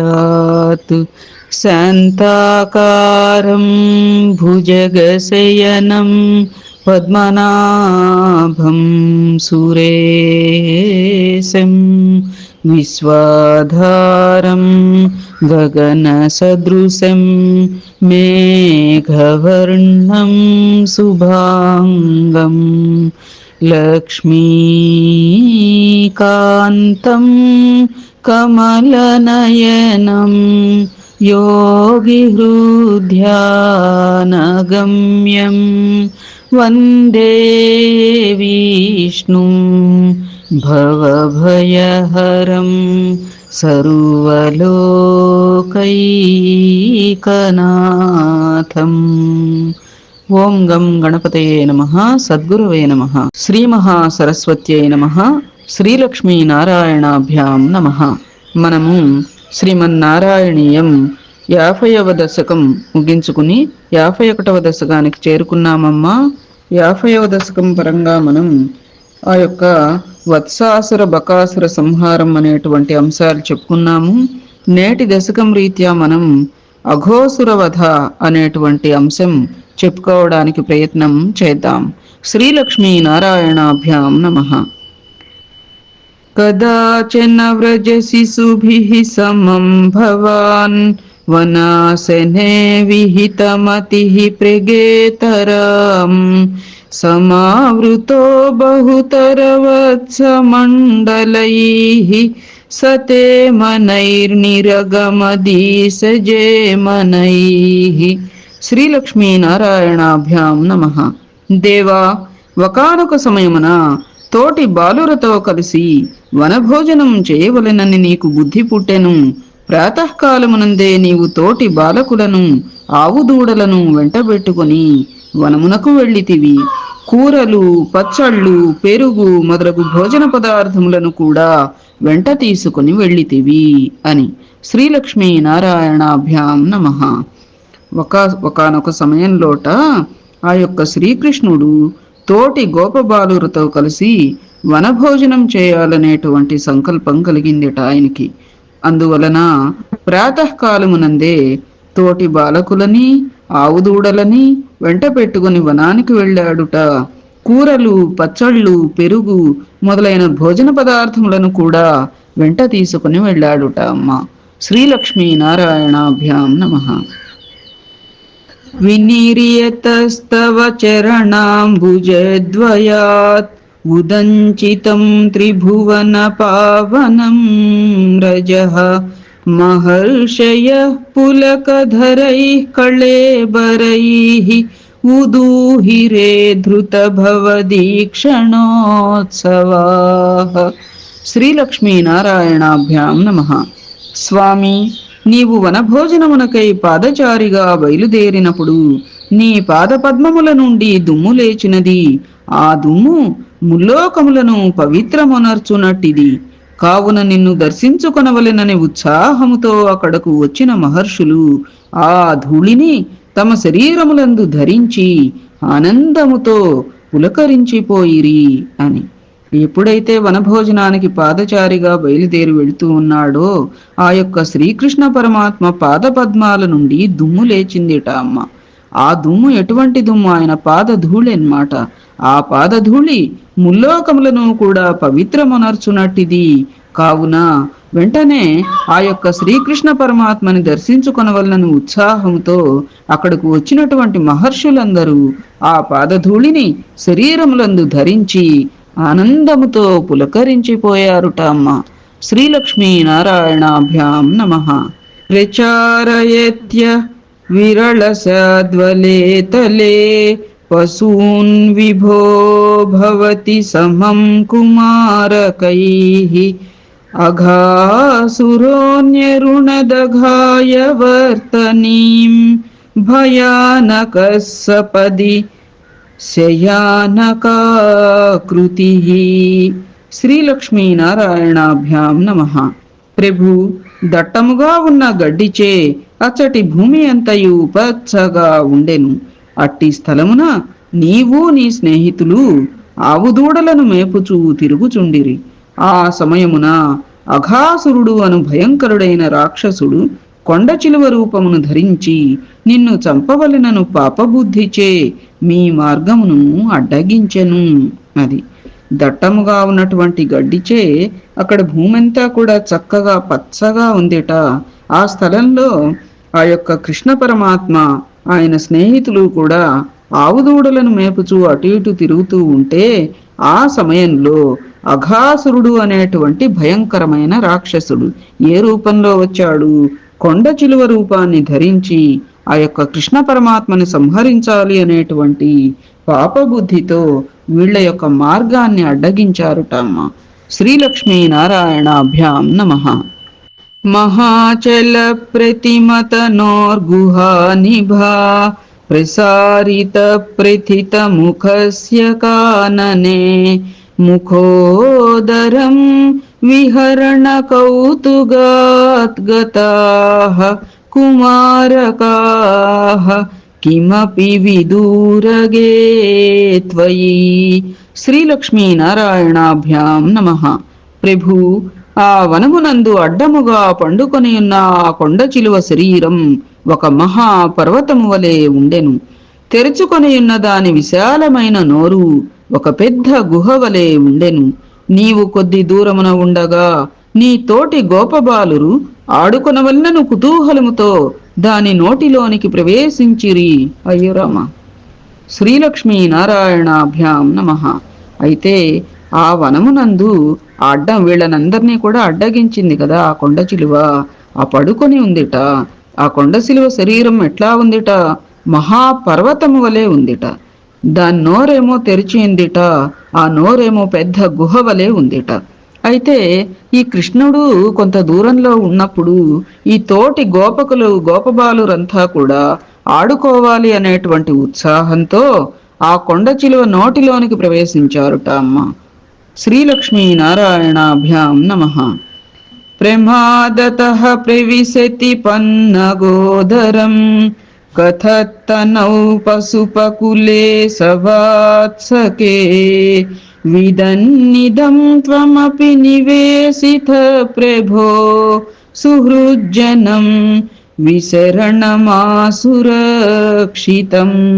क्रियात् शान्ताकारं भुजगशयनं पद्मनाभं सुरेशं विश्वाधारं गगनसदृशं मेघवर्णं शुभाङ्गं लक्ष्मीकान्तं कमलनयनं योगिहृध्यानगम्यं वन्दे विष्णुं भवभयहरं सर्वलोकैकनाथम् ॐ गं गणपतये नमः सद्गुरवे नमः श्रीमहासरस्वत्यै नमः। శ్రీలక్ష్మీ నారాయణాభ్యాం నమ. మనము శ్రీమన్నారాయణీయం యాభైవ దశకం ముగించుకుని యాభై ఒకటవ దశకానికి చేరుకున్నామమ్మా. యాభైవ దశకం పరంగా మనం ఆ యొక్క వత్సాసుర బకాసుర సంహారం అనేటువంటి అంశాలు చెప్పుకున్నాము. నేటి దశకం రీత్యా మనం అఘోసుర వధ అనేటువంటి అంశం చెప్పుకోవడానికి ప్రయత్నం చేద్దాం. శ్రీలక్ష్మీ నారాయణాభ్యాం నమ. కదాచన వ్రజ శిశుభిः సమం భవాన్ వనాశనే విహితమతిः ప్రగేతరాం సమావృతో బహుతరవత్సమండలైः సతే మనైర్నిరగమదీసజే మనైः శ్రీలక్ష్మీ నారాయణాభ్యాం నమ దేవా ఒకనొక సమయమున తోటి బాలురతో కలిసి వనభోజనం చేయవలెనని నీకు బుద్ధి పుట్టెను. ప్రాతకాలమునందే నీవు తోటి బాలకులను ఆవు దూడలను వెంటబెట్టుకొని వనమునకు వెళ్ళితివి. కూరలు పచ్చళ్ళు పెరుగు మొదలగు భోజన పదార్థములను కూడా వెంట తీసుకుని వెళ్ళితివి అని శ్రీలక్ష్మీ నారాయణాభ్యాం నమః. ఒక ఒకనొక సమయంలోట ఆ యొక్క శ్రీకృష్ణుడు తోటి గోపబాలురుతో కలిసి వనభోజనం చేయాలనేటువంటి సంకల్పం కలిగిందిట ఆయనకి. అందువలన ప్రాతకాలమునందే తోటి బాలకులని ఆవుదూడలని వెంట పెట్టుకుని వనానికి వెళ్ళాడుట. కూరలు పచ్చళ్ళు పెరుగు మొదలైన భోజన పదార్థములను కూడా వెంట తీసుకుని వెళ్ళాడుట అమ్మ. శ్రీలక్ష్మీ నారాయణాభ్యాం నమ. विनिर्यतस्तव चरणाम्बुजद्वयात् उदञ्चितं त्रिभुवनपावनं रजः। महर्षयः पुलकधरैः कळेबरैः उदूहिरे धृतभवदीक्षणोत्सवाः। श्रीलक्ष्मीनारायणाभ्यां नमः। स्वामी నీవు వనభోజనమునకై పాదచారిగా బయలుదేరినప్పుడు నీ పాదపద్మముల నుండి దుమ్ము లేచినది. ఆ దుమ్ము ముల్లోకములను పవిత్రమునర్చునట్టిది. కావున నిన్ను దర్శించుకొనవలెనని ఉత్సాహముతో అక్కడకు వచ్చిన మహర్షులు ఆ ధూళిని తమ శరీరములందు ధరించి ఆనందముతో పులకరించిపోయిరి అని. ఎప్పుడైతే వనభోజనానికి పాదచారిగా బయలుదేరి వెళుతూ ఉన్నాడో ఆ యొక్క శ్రీకృష్ణ పరమాత్మ పాదపద్మాల నుండి దుమ్ము లేచిందిట అమ్మ. ఆ దుమ్ము ఎటువంటి దుమ్ము? ఆయన పాదధూళి అన్నమాట ఆ పాదధూళి ముల్లోకములను కూడా పవిత్రమనర్చునట్టిది. కావున వెంటనే ఆ యొక్క శ్రీకృష్ణ పరమాత్మని దర్శించుకొనవలనను ఉత్సాహంతో అక్కడకు వచ్చినటువంటి మహర్షులందరూ ఆ పాదధూళిని శరీరములందు ధరించి ఆనందముతో పులకరించిపోయారుట అమ్మ శ్రీలక్ష్మీ నారాయణాభ్యాం నమ విచారయత్య విరళసద్వలేతలే పశూన్ విభో భవతి సమం కుమారకైః అఘాసురోన్యరుణదఘాయ వర్తనీం భయానకः సపది శయానకాకృతి శ్రీలక్ష్మీనారాయణాభ్యాం నమ. ప్రభు దట్టముగా ఉన్న గడ్డిచే అచ్చటి భూమి అంతయు పచ్చగా ఉండెను. అట్టి స్థలమున నీవు నీ స్నేహితులు ఆవుదూడలను మేపుచూ తిరుగుచుండిరి. ఆ సమయమున అఘాసురుడు అను భయంకరుడైన రాక్షసుడు కొండ చిలువ రూపమును ధరించి నిన్ను చంపవలనను పాపబుద్ధిచే మీ మార్గమును అడ్డగించెను అది. దట్టముగా ఉన్నటువంటి గడ్డిచే అక్కడ భూమంతా కూడా చక్కగా పచ్చగా ఉందిట. ఆ స్థలంలో ఆ యొక్క కృష్ణ పరమాత్మ ఆయన స్నేహితులు కూడా ఆవుదూడలను మేపుచూ అటు ఇటు తిరుగుతూ ఉంటే ఆ సమయంలో అఘాసురుడు అనేటువంటి భయంకరమైన రాక్షసుడు ఏ రూపంలో వచ్చాడు? కొండ చిలువ రూపాన్ని ధరించి ఆ యొక్క కృష్ణ పరమాత్మని సంహరించాలి అనేటువంటి పాపబుద్ధితో వీళ్ళ యొక్క మార్గాన్ని అడ్డగించారుట శ్రీలక్ష్మీ నారాయణాభ్యాం నమ. మహాచల ప్రతిమత నోర్గుహా నిభా ప్రసారిత ప్రథిత ముఖస్య కాననే ముఖోదరం విహరణ కౌతుగాత్ కుమారకాహ కిమపి విదూరగే త్వయి శ్రీలక్ష్మీ నారాయణాభ్యాం నమ ప్రభు ఆ వనమునందు అడ్డముగా పండుకొని ఉన్న ఆ కొండ చిలువ శరీరం ఒక మహా పర్వతము వలె ఉండెను. తెరుచుకొని ఉన్న దాని విశాలమైన నోరు ఒక పెద్ద గుహ వలె ఉండెను. నీవు కొద్ది దూరమున ఉండగా నీ తోటి గోపబాలురు ఆడుకొనవలనను కుతూహలముతో దాని నోటిలోనికి ప్రవేశించిరి. అయ్యో రామ. శ్రీలక్ష్మీ నారాయణాభ్యాం నమ. అయితే ఆ వనమునందు అడ్డం వీళ్ళనందరినీ కూడా అడ్డగించింది కదా ఆ కొండ చిలువ. ఆ పడుకొని ఉందిట. ఆ కొండ శిలువ శరీరం ఎట్లా ఉందిట? మహాపర్వతము వలె ఉందిట. దాని నోరేమో తెరిచిందిట ఆ నోరేమో పెద్ద గుహ వలె ఉందిట. అయితే ఈ కృష్ణుడు కొంత దూరంలో ఉన్నప్పుడు ఈ తోటి గోపకులు గోపబాలురంతా కూడా ఆడుకోవాలి అనేటువంటి ఉత్సాహంతో ఆ కొండ చిలువ నోటిలోనికి ప్రవేశించారుట అమ్మ. శ్రీలక్ష్మీ నారాయణాభ్యాం నమ. ప్రమాదత ప్రవిశతి పన్నగోదరం కథతనౌ పశుపకులే సవాత్సకే. విదన్నిదం త్వమపి నివేశిత ప్రభో సుహృజ్జనం విశరణమాసురక్షితం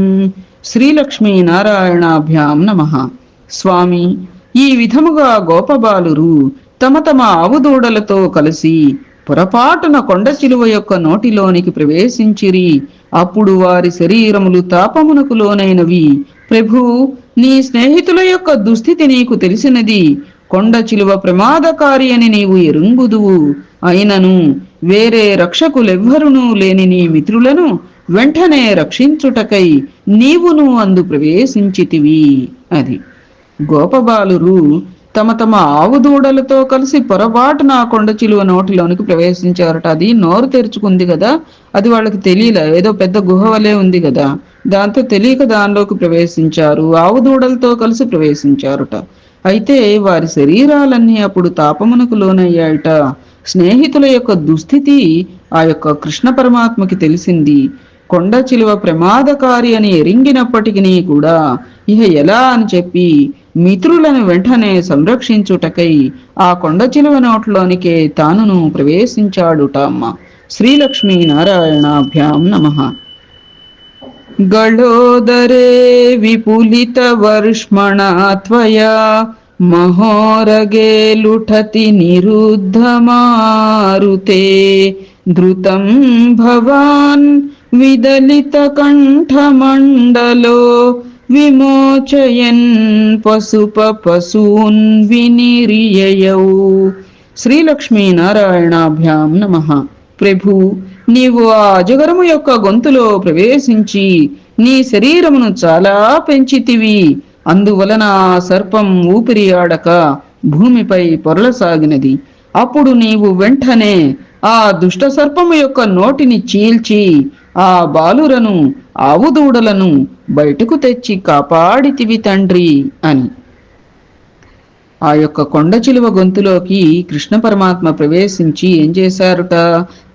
శ్రీలక్ష్మీ నారాయణాభ్యాం నమ స్వామి ఈ విధముగా గోపబాలురు తమ తమ ఆవుదూడలతో కలిసి పొరపాటున కొండ చిలువ యొక్క నోటిలోనికి ప్రవేశించిరి. అప్పుడు వారి శరీరములు తాపమునకు లోనైనవి. ప్రభు నీ స్నేహితుల యొక్క దుస్థితి నీకు తెలిసినది. కొండ చిలువ ప్రమాదకారి అని నీవు ఎరుంగుదువు. అయినను వేరే రక్షకులెవ్వరునూ లేని నీ మిత్రులను వెంటనే రక్షించుటకై నీవును అందు ప్రవేశించితివి అది. గోపబాలురు తమ తమ ఆవు దూడలతో కలిసి పొరపాటున ఆ కొండ చిలువ నోటిలోనికి ప్రవేశించారట. అది నోరు తెరుచుకుంది కదా అది వాళ్ళకి తెలియలే. ఏదో పెద్ద గుహ వలె ఉంది కదా దాంతో తెలియక దానిలోకి ప్రవేశించారు. ఆవు దూడలతో కలిసి ప్రవేశించారుట. అయితే వారి శరీరాలన్నీ అప్పుడు తాపమునకు లోనయ్యాయట. స్నేహితుల యొక్క దుస్థితి ఆ యొక్క కృష్ణ పరమాత్మకి తెలిసింది. కొండ చిలువ ప్రమాదకారి అని ఎరింగినప్పటికీ కూడా ఇహ ఎలా అని చెప్పి మిత్రులను వెంటనే సంరక్షించుటకై ఆ కొండ చిలువ నోట్లోనికే తానును ప్రవేశించాడుట అమ్మ. శ్రీలక్ష్మీ నారాయణాభ్యాం నమ. गढोदरे विपुलितवर्ष्मणा त्वया महोरगे लुठति निरुद्धमारुते। द्रुतं भवान् विदलितकण्ठमण्डलो विमोचयन् पशुपपशून् विनिर्ययौ। श्रीलक्ष्मीनारायणाभ्यां नमः। प्रभु నీవు ఆ అజగరము యొక్క గొంతులో ప్రవేశించి నీ శరీరమును చాలా పెంచితివి. అందువలన ఆ సర్పం ఊపిరి ఆడక భూమిపై పొరలసాగినది అప్పుడు నీవు వెంటనే ఆ దుష్ట సర్పము యొక్క నోటిని చీల్చి ఆ బాలురను ఆవు దూడలను బయటకు తెచ్చి కాపాడితివి తండ్రి అని. ఆ యొక్క కొండ చిలువ గొంతులోకి కృష్ణ పరమాత్మ ప్రవేశించి ఏం చేశారుట?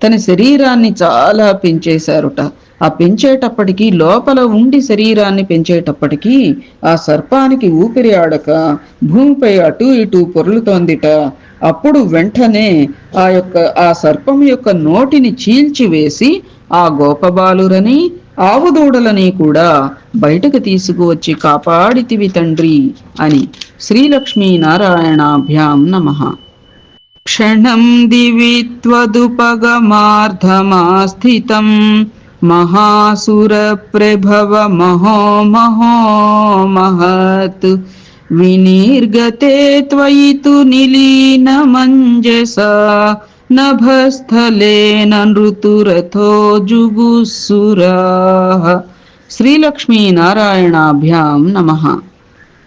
తన శరీరాన్ని చాలా పెంచేశారుట. ఆ పెంచేటప్పటికి లోపల ఉండి శరీరాన్ని పెంచేటప్పటికీ ఆ సర్పానికి ఊపిరి ఆడక భూమిపై అటు ఇటు పొర్లుతోందిట. అప్పుడు వెంటనే ఆ యొక్క ఆ సర్పం యొక్క నోటిని చీల్చివేసి ఆ గోపబాలురని ఆవు దూడలని కూడా బయటకు తీసుకువచ్చి కాపాడితివి తండ్రి అని శ్రీలక్ష్మీ నారాయణాభ్యాం నమ. క్షణం దివి త్వదుపగమార్థమాస్థితం మహాసుర ప్రభవ మహో మహో మహత్ వినిర్గతే త్వయి తు నభస్థలేన నృతురథో జుగుస్సురాః శ్రీలక్ష్మీనారాయణాభ్యాం నమ.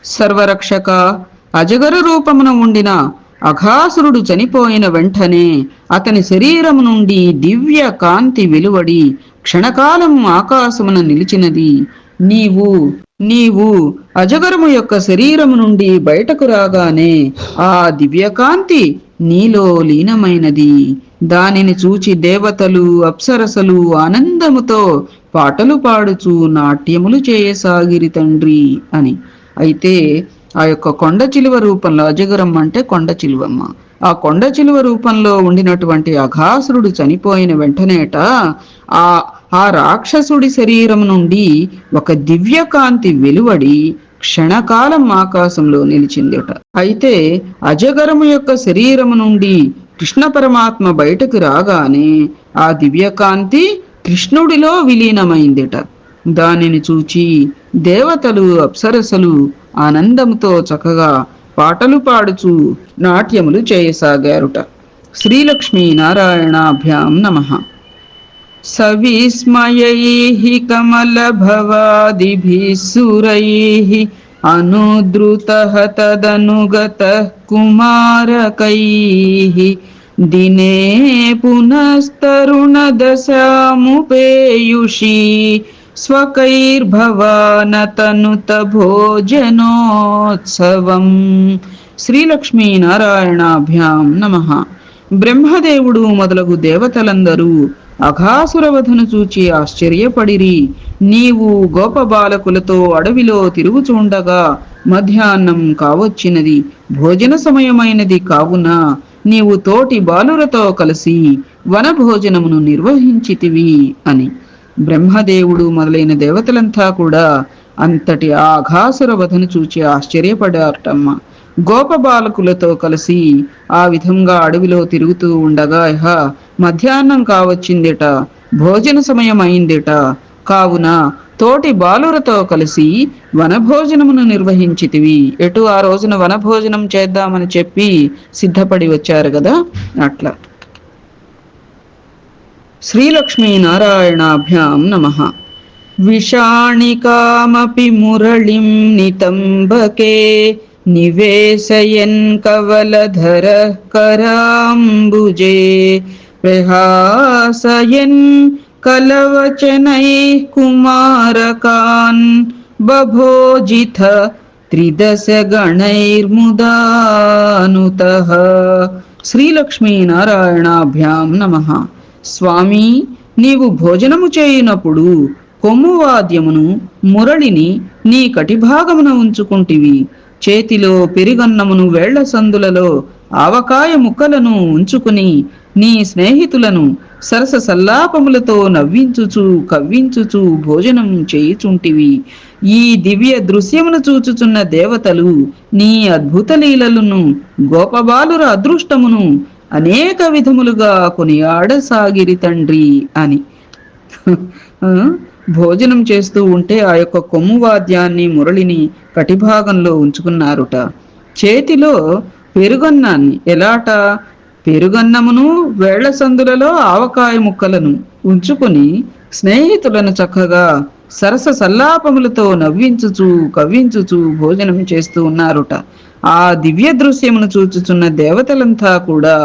సర్వరక్షక అజగర రూపమున ఉండిన అఘాసురుడు చనిపోయిన వెంటనే అతని శరీరము నుండి దివ్య కాంతి వెలువడి క్షణకాలం ఆకాశమున నిలిచినది. నీవు నీవు అజగరము యొక్క శరీరము నుండి బయటకు రాగానే ఆ దివ్యకాంతి నీలో లీనమైనది. దానిని చూచి దేవతలు అప్సరసలు ఆనందముతో పాటలు పాడుచు నాట్యములు చేయసాగిరి తండ్రి అని. అయితే ఆ యొక్క కొండ చిలువ రూపంలో అజగరమ్మ అంటే కొండ చిలువమ్మ. ఆ కొండ చిలువ రూపంలో ఉండినటువంటి అఘాసురుడు చనిపోయిన వెంటనేట ఆ ఆ రాక్షసుడి శరీరం నుండి ఒక దివ్యకాంతి వెలువడి క్షణకాలం ఆకాశంలో నిలిచిందిట. అయితే అజగరము యొక్క శరీరము నుండి కృష్ణ పరమాత్మ బయటకు రాగానే ఆ దివ్యకాంతి కృష్ణుడిలో విలీనమైందిట. దానిని చూచి దేవతలు అప్సరసలు ఆనందంతో చక్కగా పాటలు పాడుచు నాట్యములు చేయసాగారుట. శ్రీలక్ష్మీ నారాయణాభ్యాం నమ. సవిస్మయైః కమలభవాదిభిः సురైः అనుద్రుతः తదనుగతः కుమారకైः దినే పునస్తరుణదశాముపేయుషి స్వకైర్భవానతనుత భోజనోత్సవం శ్రీలక్ష్మీ నారాయణాభ్యాం నమ. బ్రహ్మదేవుడు మొదలగు దేవతలందరూ అఘాసురవధను చూచి ఆశ్చర్యపడిరి. నీవు గోపబాలకులతో అడవిలో తిరుగుచుండగా మధ్యాహ్నం కావచ్చినది. భోజన సమయమైనది కావున నీవు తోటి బాలురతో కలిసి వనభోజనమును నిర్వహించితివి అని. బ్రహ్మదేవుడు మొదలైన దేవతలంతా కూడా అంతటి ఆ అఘాసుర వధను చూచి ఆశ్చర్యపడారటమ్మ. గోపబాలకులతో కలిసి ఆ విధంగా అడవిలో తిరుగుతూ ఉండగా ఇహ మధ్యాహ్నం కావచ్చిందిట భోజన సమయం అయిందిట కావున తోటి బాలురతో కలిసి వనభోజనమును నిర్వహించితివి. ఎటు ఆ రోజున వనభోజనం చేద్దామని చెప్పి సిద్ధపడి వచ్చారు కదా అట్లా. శ్రీలక్ష్మీ నారాయణాభ్యాం నమ. విషాణికామపి మురళిం నితంబకే నివేశయన్ కవలధర కరాంబుజే ప్రహాసయన్ కలవచనై కుమారకాన్ బభోజిత త్రిదశ గణైర్ముదానుత. శ్రీలక్ష్మీ నారాయణాభ్యాం నమ. స్వామి నీవు భోజనము చేయునప్పుడు కొమ్ము వాద్యమును మురళిని నీ కటిభాగమున ఉంచుకుంటివి. చేతిలో పెరిగన్నమును వేళ్ళ సందులలో ఆవకాయ ముక్కలను ఉంచుకుని నీ స్నేహితులను సరస సల్లాపములతో నవ్వించుచు కవ్వించుచు భోజనం చేయుచుంటివి. ఈ దివ్య దృశ్యమును చూచుచున్న దేవతలు నీ అద్భుత లీలలను గోపబాలుర అదృష్టమును అనేక విధములుగా కొనియాడసాగిరి తండ్రి అని. భోజనం చేస్తూ ఉంటే ఆ యొక్క కొమ్ము వాద్యాన్ని మురళిని కటిభాగంలో ఉంచుకున్నారుట. చేతిలో పెరుగన్నాన్ని. ఎలాట? పెరుగన్నమును వేళ్ళ సందులలో ఆవకాయ ముక్కలను ఉంచుకుని స్నేహితులను చక్కగా సరస సల్లాపములతో నవ్వించుచు కవ్వించుచు భోజనం చేస్తూ ఉన్నారుట. ఆ దివ్య దృశ్యమును చూచుచున్న దేవతలంతా కూడా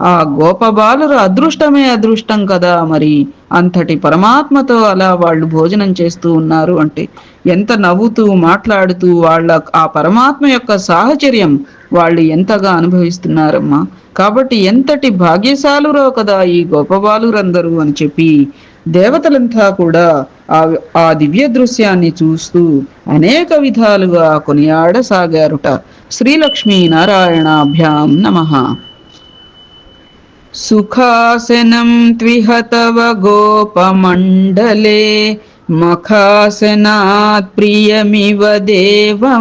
ఆ గోపబాలురు అదృష్టమే అదృష్టం కదా మరి అంతటి పరమాత్మతో అలా వాళ్ళు భోజనం చేస్తూ ఉన్నారు అంటే ఎంత నవ్వుతూ మాట్లాడుతూ వాళ్ళ ఆ పరమాత్మ యొక్క సాహచర్యం వాళ్ళు ఎంతగా అనుభవిస్తున్నారమ్మా? కాబట్టి ఎంతటి భాగ్యశాలురో కదా ఈ గోపబాలురందరూ అని చెప్పి దేవతలంతా కూడా ఆ దివ్య దృశ్యాన్ని చూస్తూ అనేక విధాలుగా కొనియాడసాగారుట. శ్రీలక్ష్మీ నారాయణాభ్యాం నమః. సుఖాసనం త్విహతవ గోపమండలే మఖాసనాత్ ప్రియమివ దేవమండలే.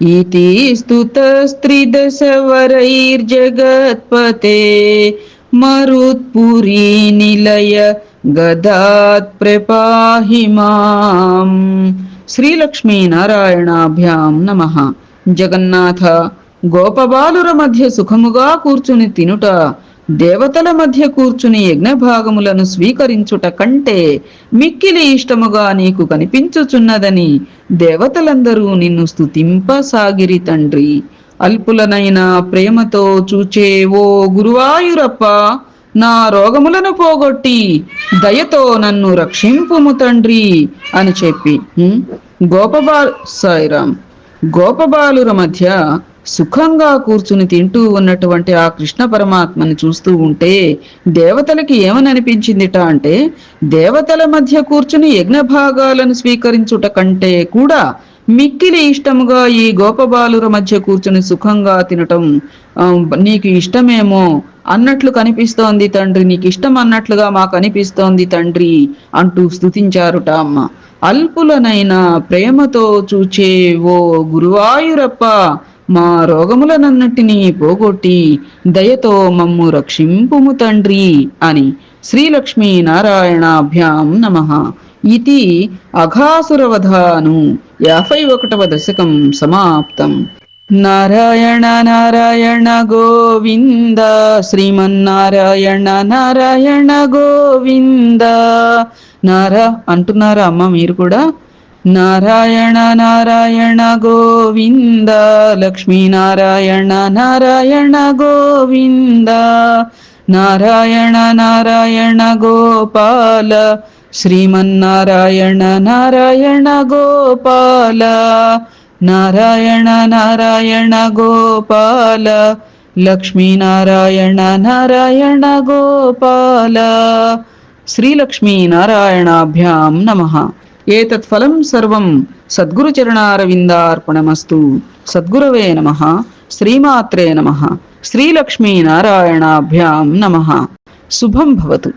इति స్తుతస్త్రిదశవరైర్జగత్పతే మరుత్పురీ నిలయ గదాత్ ప్రపాహి మాం శ్రీలక్ష్మీ జగన్నాథ గోపబాలుర మధ్య సుఖముగా కూర్చుని తినుట। దేవతల మధ్య కూర్చుని యజ్ఞభాగములను స్వీకరించుట కంటే మిక్కిలి ఇష్టముగా నీకు కనిపించుచున్నదని దేవతలందరూ నిన్ను స్థుతింపసాగిరి తండ్రి అల్పులనైన ప్రేమతో చూచే ఓ గురువాయురప్ప నా రోగములను పోగొట్టి దయతో నన్ను రక్షింపుము తండ్రి అని చెప్పి హ్మ్? గోపబాల్ సాయిరామ్ గోపబాలుర మధ్య సుఖంగా కూర్చుని తింటూ ఉన్నటువంటి ఆ కృష్ణ పరమాత్మని చూస్తూ ఉంటే దేవతలకి ఏమననిపించిందిట అంటే దేవతల మధ్య కూర్చుని యజ్ఞ భాగాలను స్వీకరించుట కంటే కూడా మిక్కిలి ఇష్టముగా ఈ గోపబాలుర మధ్య కూర్చుని సుఖంగా తినటం నీకు ఇష్టమేమో అన్నట్లు కనిపిస్తోంది తండ్రి నీకు ఇష్టం అన్నట్లుగా మాకు అనిపిస్తోంది తండ్రి అంటూ స్థుతించారుట అమ్మ. అల్పులనైనా ప్రేమతో చూచే ఓ గురువాయురప్ప మా రోగములనన్నిటినీ పోగొట్టి దయతో మమ్ము రక్షింపుము తండ్రి అని శ్రీలక్ష్మీ నారాయణాభ్యాం నమః. ఇది అఘాసురవధాను యాభై ఒకటవ దశకం సమాప్తం. నారాయణ నారాయణ గోవింద. శ్రీమన్నారాయణ నారాయణ గోవింద. నారా అంటున్నారా అమ్మ మీరు కూడా? नारायण नारायण गोविन्द लक्ष्मीनारायण नारायण गोविन्द नारायण नारायण गोपाल श्रीमन्नारायण नारायण गोपाल नारायण नारायण गोपाल लक्ष्मीनारायण नारायण गोपाल श्रीलक्ष्मीनारायणाभ्यां नमः। ఏతత్ ఫలం సర్వం సద్గురు చరణారవిందార్పణమస్తు. సద్గురవే నమ. శ్రీమాత్రే నమ. శ్రీలక్ష్మీనారాయణాభ్యాం నమ. శుభం భవతు.